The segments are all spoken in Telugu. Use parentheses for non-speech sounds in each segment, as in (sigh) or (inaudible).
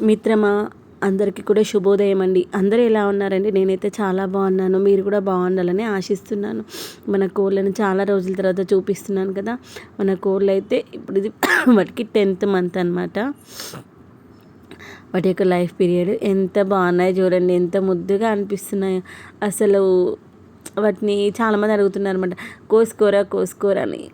మిత్రమా అందరికీ కూడా శుభోదయం అండి. అందరూ ఎలా ఉన్నారండి? నేనైతే చాలా బాగున్నాను. మీరు కూడా బాగుండాలని ఆశిస్తున్నాను. మన కోళ్ళని చాలా రోజుల తర్వాత చూపిస్తున్నాను కదా. మన కోళ్ళు అయితే ఇప్పుడు ఇది (coughs) వాటికి టెన్త్ మంత్ అనమాట వాటి యొక్క లైఫ్ పీరియడ్ ఎంత బాగున్నాయి చూడండి. ఎంత ముద్దుగా అనిపిస్తున్నాయో. అసలు వాటిని చాలామంది అడుగుతున్నారు అనమాట కోసుకోరా కోసుకోరా అని.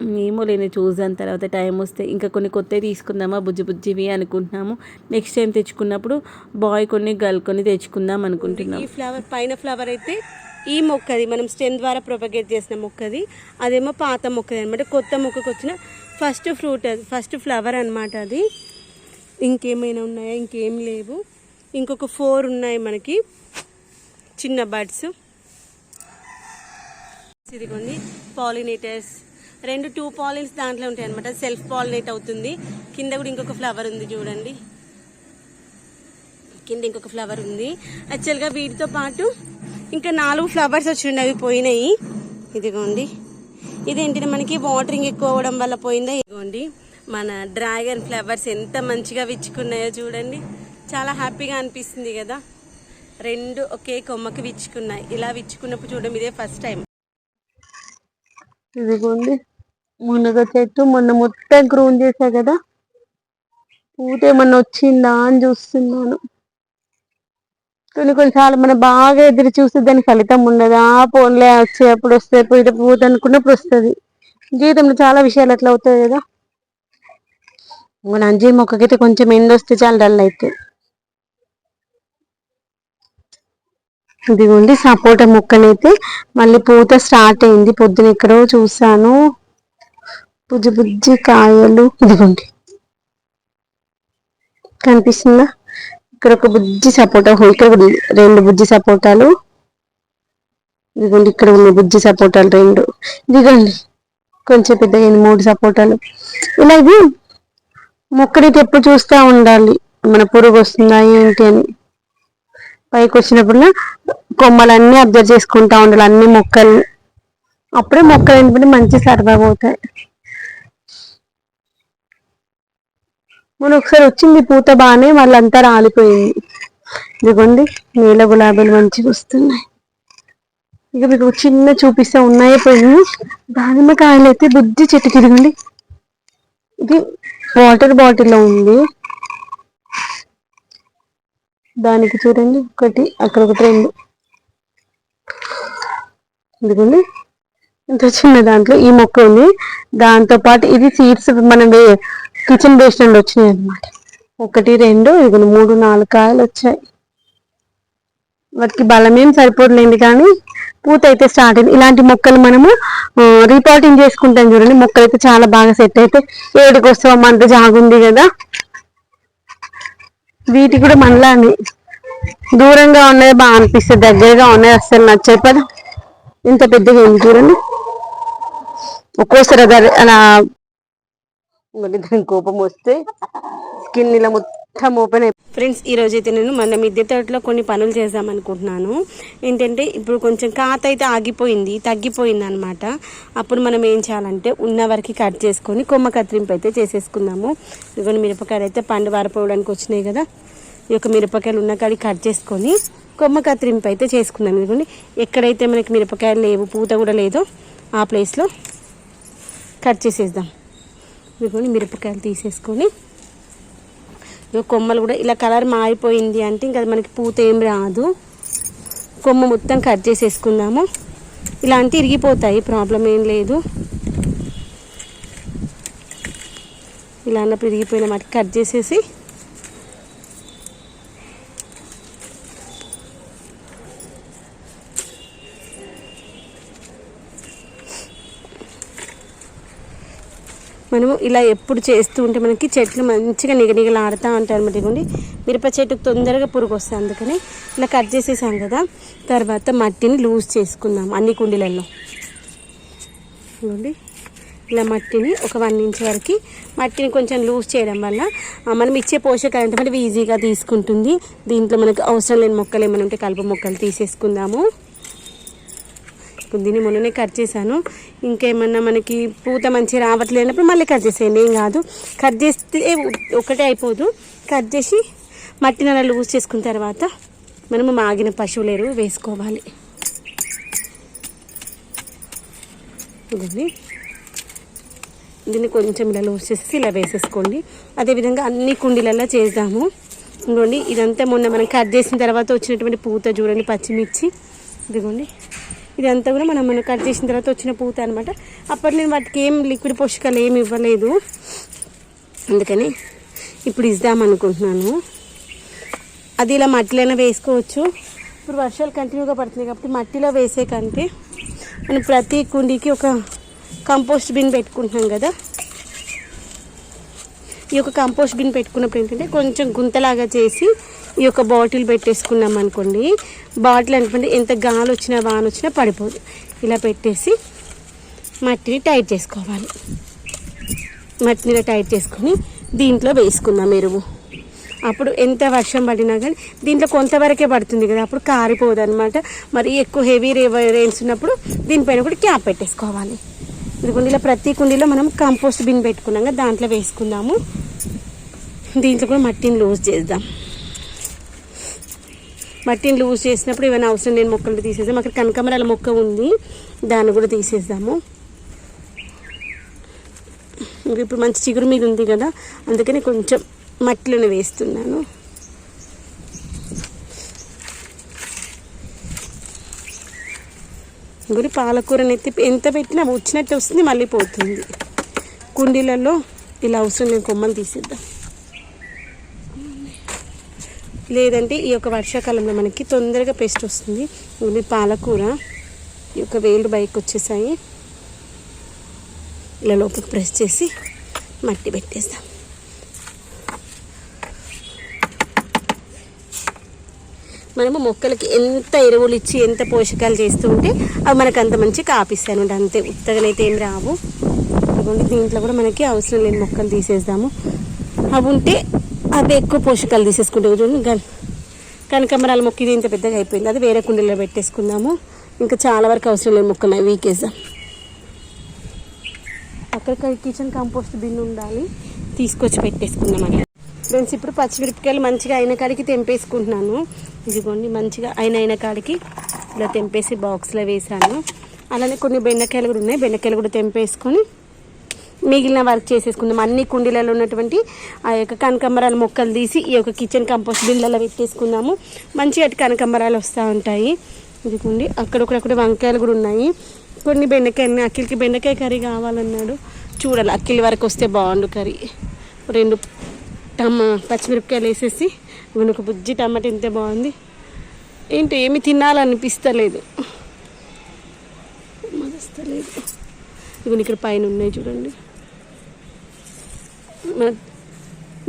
ఏమో లేని చూసాను తర్వాత టైం వస్తే ఇంకా కొన్ని కొత్తవి తీసుకుందామా బుజ్జి బుజ్జివి అనుకుంటున్నాము. నెక్స్ట్ టైం తెచ్చుకున్నప్పుడు బాయ్ కొన్ని గర్ల్ కొన్ని తెచ్చుకుందాం అనుకుంటున్నాం. ఈ ఫ్లవర్ పైన ఫ్లవర్ అయితే ఈ మొక్కది మనం స్టెమ్ ద్వారా ప్రొపగేట్ చేసిన మొక్కది అదేమో పాత మొక్కది అనమాట కొత్త మొక్కకు వచ్చిన ఫస్ట్ ఫ్రూట్ అది ఫస్ట్ ఫ్లవర్ అనమాట అది. ఇంకేమైనా ఉన్నాయా? ఇంకేం లేవు. ఇంకొక ఫోర్ ఉన్నాయి మనకి. చిన్న బర్డ్స్ ఇదిగోండి పాలినేటర్స్ రెండు టూ పాలిన్స్ దాంట్లో ఉంటాయి అనమాట సెల్ఫ్ పాలినేట్ అవుతుంది. కింద కూడా ఇంకొక ఫ్లవర్ ఉంది చూడండి. కింద ఇంకొక ఫ్లవర్ ఉంది. యాక్చువల్గా వీటితో పాటు ఇంకా నాలుగు ఫ్లవర్స్ వచ్చిండే అవి పోయినాయి. ఇదిగోండి. ఇదేంటి మనకి? వాటరింగ్ ఎక్కువ అవ్వడం వల్ల పోయిందా? ఇదిగోండి. మన డ్రాగన్ ఫ్లవర్స్ ఎంత మంచిగా విచ్చుకున్నాయో చూడండి. చాలా హ్యాపీగా అనిపిస్తుంది కదా. రెండు ఒకే కొమ్మకి విచ్చుకున్నాయి. ఇలా విచ్చుకున్నప్పుడు చూడడం ఇదే ఫస్ట్ టైం ఇదిగోండి. మునగ చెట్టు మొన్న మొత్తం గ్రూన్ చేశా కదా. పూత ఏమన్నా వచ్చిందా అని చూస్తున్నాను. కొన్ని కొన్నిసార్లు మనం బాగా ఎదురు చూస్తే దాని ఫలితం ఉండదు? ఆ పోన్లే వచ్చేప్పుడు వస్తే పూత పూత అనుకున్నప్పుడు వస్తుంది. జీవితంలో చాలా విషయాలు అట్లా అవుతాయి కదా. మన అంజీ మొక్కకైతే కొంచెం ఎండ వస్తే చాలా డల్ అవుతుంది ఇదిగోండి సపోటా మొక్కనైతే మళ్ళీ పూత స్టార్ట్ అయింది. పొద్దున ఎక్కడో చూసాను బుజ్జి బుజ్జి కాయలు ఇదిగోండి. కనిపిస్తుందా? ఇక్కడ ఒక బుజ్జి సపోటా ఇక్కడ రెండు బుజ్జి సపోటాలు. ఇదిగోండి ఇక్కడ ఉన్న బుజ్జి సపోటాలు రెండు. ఇదిగోండి కొంచెం పెద్దగా మూడు సపోటాలు. ఇలా ఇది మొక్కనైతే ఎప్పుడు చూస్తూ ఉండాలి. మన పురుగు వస్తుందా ఏంటి అని. పైకి వచ్చినప్పుడు కొమ్మలన్నీ అబ్జర్వ్ చేసుకుంటా ఉండాలి అన్ని మొక్కలు. అప్పుడే మొక్కలు ఏంటంటే మంచి సర్వైవ్ అవుతాయి మొన్న ఒకసారి వచ్చింది పూత బాగానే వాళ్ళంతా రాలిపోయింది. ఇదిగోండి నీల గులాబీలు మంచిగా వస్తున్నాయి. ఇక మీకు చిన్న చూపిస్తే ఉన్నాయే పోయి. దానిమ్మ కాయలు అయితే బుద్ధి చెట్టు తిరిగండి ఇది వాటర్ బాటిల్లో ఉంది. దానికి చూడండి ఒకటి అక్కడ ఒకటి రెండు. ఇదిగోండి ఇంత చిన్న దాంట్లో ఈ మొక్క ఉంది. దాంతో పాటు ఇది సీడ్స్ మనం కిచెన్ బేస్ట్ నుండి వచ్చినాయి అనమాట ఒకటి రెండు ఇదిగో మూడు నాలుగు కాయలు వచ్చాయి. వాటికి బలమేం సరిపోలేదు కానీ పూత అయితే స్టార్ట్ అయింది. ఇలాంటి మొక్కలు మనము రీపాటింగ్ చేసుకుంటాం చూడండి. మొక్కలు అయితే చాలా బాగా సెట్ అయితే ఏడుకు వస్తాం అంత జాగుంది కదా. వీటి కూడా మనలానే దూరంగా ఉన్నాయి బాగా అనిపిస్తుంది దగ్గరగా ఉన్నాయి అస్సలు నచ్చాయి పదా ఇంత పెద్దగా ఏం చూడండి. ఒక్కోసారి అలా ఇంకోటి కోపం వస్తే స్కిన్ ఇలా మొత్తం ఓపెన్ అయిపోయి ఫ్రెండ్స్ ఈరోజు అయితే నేను మన మిద్దె తోటలో కొన్ని పనులు చేద్దాం అనుకుంటున్నాను ఏంటంటే ఇప్పుడు కొంచెం కాత అయితే ఆగిపోయింది తగ్గిపోయింది అనమాట అప్పుడు మనం ఏం చేయాలంటే ఉన్న వరకు కట్ చేసుకొని కొమ్మ కత్తిరింపు అయితే చేసేసుకుందాము. ఇదిగోండి మిరపకాయలు అయితే పండు వారిపోవడానికి వచ్చినాయి కదా. ఈ యొక్క మిరపకాయలు ఉన్న కాడి కట్ చేసుకొని కొమ్మ కత్తిరింపు అయితే చేసుకుందాం. ఇదిగోండి ఎక్కడైతే మనకి మిరపకాయలు లేవు పూత కూడా లేదో ఆ ప్లేస్లో కట్ చేసేద్దాం. ఇదిగోండి మిరపకాయలు తీసేసుకొని. కొమ్మలు కూడా ఇలా కలర్ మారిపోయింది అంటే ఇంకా అది మనకి పూత ఏం రాదు. కొమ్మ మొత్తం కట్ చేసేసుకుందాము. ఇలాంటి ఇరిగిపోతాయి ప్రాబ్లం ఏం లేదు. ఇలా అన్నప్పుడు ఇరిగిపోయిన వాటికి కట్ చేసేసి మనము ఇలా ఎప్పుడు చేస్తూ ఉంటే మనకి చెట్లు మంచిగా నిగనిగలాడుతూ ఉంటాయి అనమాట ఇవ్వండి మిరప చెట్టుకు తొందరగా పురుగు వస్తుంది అందుకని ఇలా కట్ చేసేసాం కదా. తర్వాత మట్టిని లూజ్ చేసుకుందాం అన్ని కుండీలలో. ఇవ్వండి ఇలా మట్టిని ఒక వన్ ఇంచ్ వరకు మట్టిని కొంచెం లూజ్ చేయడం వల్ల మనం ఇచ్చే పోషకాలు అంటే మనకి ఈజీగా తీసుకుంటుంది. దీంట్లో మనకు అవసరం లేని మొక్కలు ఏమైనా ఉంటే కలుపు మొక్కలు తీసేసుకుందాము. దీన్ని మొన్ననే కట్ చేశాను. ఇంకేమన్నా మనకి పూత మంచిగా రావట్లేనప్పుడు మళ్ళీ కట్ చేసేయండి ఏం కాదు. కట్ చేస్తే ఒకటే అయిపోదు. కట్ చేసి మట్టిని అలా లూజ్ చేసుకున్న తర్వాత మనము మాగిన పశువుల ఎరువు వేసుకోవాలి. ఇదండి దీన్ని కొంచెం ఇలా లూజ్ చేసి ఇలా వేసేసుకోండి. అదేవిధంగా అన్ని కుండీలలో చేద్దాము. ఇదిగోండి. ఇదంతా మొన్న మనం కట్ చేసిన తర్వాత వచ్చినటువంటి పూత చూడండి పచ్చిమిర్చి. ఇదిగోండి. ఇదంతా కూడా మనం మనం కట్ చేసిన తర్వాత వచ్చిన పూత అనమాట అప్పట్లో నేను వాటికి ఏం లిక్విడ్ పోషకాలు ఏమి ఇవ్వలేదు. అందుకని ఇప్పుడు ఇద్దామనుకుంటున్నాను అది ఇలా మట్టిలోనే వేసుకోవచ్చు. ఇప్పుడు వర్షాలు కంటిన్యూగా పడుతున్నాయి కాబట్టి మట్టిలో వేసే కంటే మనం ప్రతి కుండీకి ఒక కంపోస్ట్ బిన్ పెట్టుకుంటున్నాం కదా. ఈ యొక్క కంపోస్ట్ బిన్ పెట్టుకున్నప్పుడు ఏంటంటే కొంచెం గుంతలాగా చేసి ఈ యొక్క బాటిల్ పెట్టేసుకున్నాం అనుకోండి. బాటిల్ అనుకోండి ఎంత గాలి వచ్చినా వాన వచ్చినా పడిపోదు. ఇలా పెట్టేసి మట్టిని టైట్ చేసుకోవాలి. మట్టిని ఇలా టైట్ చేసుకొని దీంట్లో వేసుకుందాం ఎరువు. అప్పుడు ఎంత వర్షం పడినా కానీ దీంట్లో కొంతవరకే పడుతుంది కదా అప్పుడు కారిపోదు అనమాట మరి ఎక్కువ హెవీ రెయిన్స్ ఉన్నప్పుడు దీనిపైన కూడా క్యాప్ పెట్టేసుకోవాలి. ఇదిగోండి ఇలా ప్రతి కుండీలో మనం కంపోస్ట్ బిన్ పెట్టుకున్నాం కదా దాంట్లో వేసుకుందాము. దీంట్లో కూడా మట్టిని లూజ్ చేద్దాం. మట్టిని లూజ్ చేసినప్పుడు ఏమైనా అవసరం లేని మొక్కలు తీసేద్దాం. అక్కడ కనకమరాల మొక్క ఉంది దాన్ని కూడా తీసేద్దాము. ఇప్పుడు మంచి చిగురు మీద ఉంది కదా అందుకని కొంచెం మట్టిలోనే వేస్తున్నాను. గురి పాలకూరని అయితే ఎంత పెట్టినా వచ్చినట్టు వస్తుంది మళ్ళీ పోతుంది. కుండీలలో ఇలా అవసరం లేని కొమ్మలు తీసేద్దాం. లేదంటే ఈ యొక్క వర్షాకాలంలో మనకి తొందరగా పెస్ట్ వస్తుంది. ఇది పాలకూర ఈ యొక్క వేలు బైక్ వచ్చేసాయి. ఇలా లోపలికి ప్రెస్ చేసి మట్టి పెట్టేస్తాం మనము మొక్కలకి ఎంత ఎరువులు ఇచ్చి ఎంత పోషకాలు చేస్తూ ఉంటే అవి మనకు అంత మంచి కాపిస్తాయి అనమాట అంతే ఉత్తగనైతే ఏం రావు. ఇదిగోండి దీంట్లో కూడా మనకి అవసరం లేని మొక్కలు తీసేద్దాము. అవి ఉంటే అవి ఎక్కువ పోషకాలు తీసేసుకుంటే చూడండి కనకమరాల మొక్క ఇది ఇంత పెద్దగా అయిపోయింది. అది వేరే కుండీలో పెట్టేసుకుందాము. ఇంకా చాలా వరకు అవసరం లేని మొక్కలు వీకేద్దాం. అక్కడ కిచెన్ కంపోస్ట్ బిన్ ఉండాలి. తీసుకొచ్చి పెట్టేసుకుందాం అని ఫ్రెండ్స్ ఇప్పుడు పచ్చిమిరపకాయలు మంచిగా అయిన కాడికి తెంపేసుకుంటున్నాను. ఇదిగోండి మంచిగా అయిన అయిన కాడికి ఇలా తెంపేసి బాక్స్లో వేసాను అలానే కొన్ని బెండకాయలు కూడా ఉన్నాయి. బెండకాయలు కూడా తెంపేసుకొని మిగిలిన వర్క్ చేసేసుకుందాం. అన్ని కుండీలలో ఉన్నటువంటి ఆ యొక్క కనకంబరాల మొక్కలు తీసి ఈ యొక్క కిచెన్ కంపోస్ట్ బిల్లలో పెట్టేసుకుందాము. మంచిగా అటు కనకంబరాలు వస్తూ ఉంటాయి. ఇదిగోండి అక్కడొక్కడక్కడ వంకాయలు కూడా ఉన్నాయి. కొన్ని బెండకాయలు అఖిల్కి బెండకాయ కర్రీ కావాలన్నాడు. చూడాలి అక్కిలి వరకు వస్తే బాగుండు కర్రీ. రెండు టమా పచ్చిమిరపకాయలు వేసేసి ఇవన్నీ ఒక బుజ్జి టమాటా ఇంతే బాగుంది. ఏంటో ఏమి తినాలనిపిస్తలేదు. మదస్తలేదు. ఇవన్నీ ఇక్కడ పైన ఉన్నాయి చూడండి.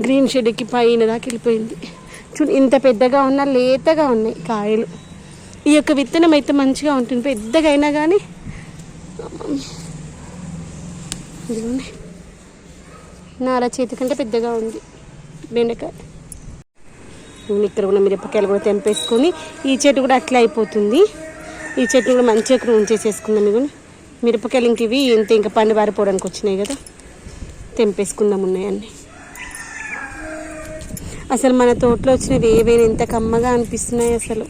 గ్రీన్ షెడ్కి పైన దాకా వెళ్ళిపోయింది. చూడు ఇంత పెద్దగా ఉన్నా లేతగా ఉన్నాయి కాయలు. ఈ యొక్క విత్తనం అయితే మంచిగా ఉంటుంది. పెద్దగా అయినా కానీ ఇదిగోండి. నార చేతి కంటే పెద్దగా ఉంది. బెండకాయ. ఇక్కడ కూడా మిరపకాయలు కూడా తెంపేసుకొని ఈ చెట్టు కూడా అట్లా అయిపోతుంది. ఈ చెట్టు కూడా మంచిగా ఇక్కడ ఉంచేసేసుకుందాం ఇవి మిరపకాయలు ఇంక ఇవి ఇంత ఇంకా పండు పారిపోవడానికి వచ్చినాయి కదా. తెంపేసుకుందాం ఉన్నాయన్నీ. అసలు మన తోటలో వచ్చినవి ఏవైనా ఎంత కమ్మగా అనిపిస్తున్నాయి అసలు.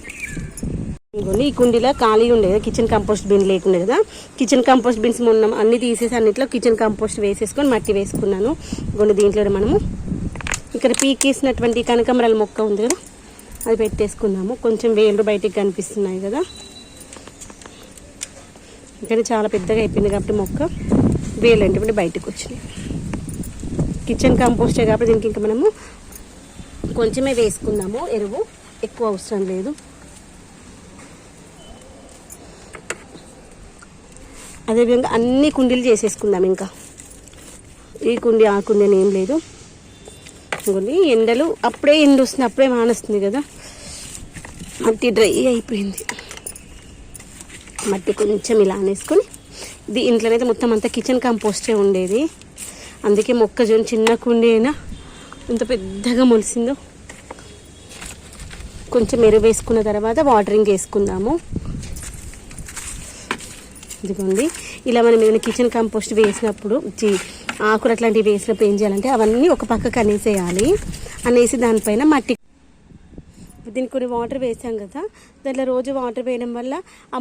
ఇదిగోండి ఈ కుండీలో ఖాళీ ఉండేది కిచెన్ కంపోస్ట్ బిన్ లేకుండే కదా. కిచెన్ కంపోస్ట్ బిన్స్ మొన్న అన్ని తీసేసి అన్నిట్లో కిచెన్ కంపోస్ట్ వేసేసుకొని మట్టి వేసుకున్నాను. కొన్ని దీంట్లో మనము ఇక్కడ పీకేసినటువంటి కనకమరాల మొక్క ఉంది కదా అది పెట్టేసుకున్నాము. కొంచెం వేళ్ళు బయటికి కనిపిస్తున్నాయి కదా. ఇక్కడ చాలా పెద్దగా అయిపోయింది కాబట్టి మొక్క. వేలు అంటే బయటకు వచ్చినాయి. కిచెన్ కంపోస్టే కాబట్టి దీనికి ఇంకా మనము కొంచెమే వేసుకున్నాము ఎరువు ఎక్కువ అవసరం లేదు. అదేవిధంగా అన్ని కుండీలు చేసేసుకుందాం ఇంకా. ఈ కుండి ఆ కుండి అని ఏం లేదు. వేసుకొని ఎండలు అప్పుడే ఎండ వస్తుంది అప్పుడే మానేస్తుంది కదా. మట్టి డ్రై అయిపోయింది. మట్టి కొంచెం ఇలా అనేసుకొని ఇది ఇంట్లోనైతే మొత్తం అంతా కిచెన్ కంపోస్టే ఉండేది. అందుకే మొక్కజొన్న చిన్న కుండి అయినా ఎంత పెద్దగా మొలిసిందో. కొంచెం ఎరువు వేసుకున్న తర్వాత వాటరింగ్ వేసుకుందాము. ఇదిగోండి. ఇలా మనం ఏదైనా కిచెన్ కంపోస్ట్ వేసినప్పుడు చి- ఆకులు అట్లాంటివి వేసినప్పుడు ఏం చేయాలంటే అవన్నీ ఒక పక్కకు అనేసేయాలి. అనేసి దానిపైన మట్టి దీనికి కొన్ని వాటర్ వేసాం కదా. దాంట్లో రోజు వాటర్ వేయడం వల్ల ఆ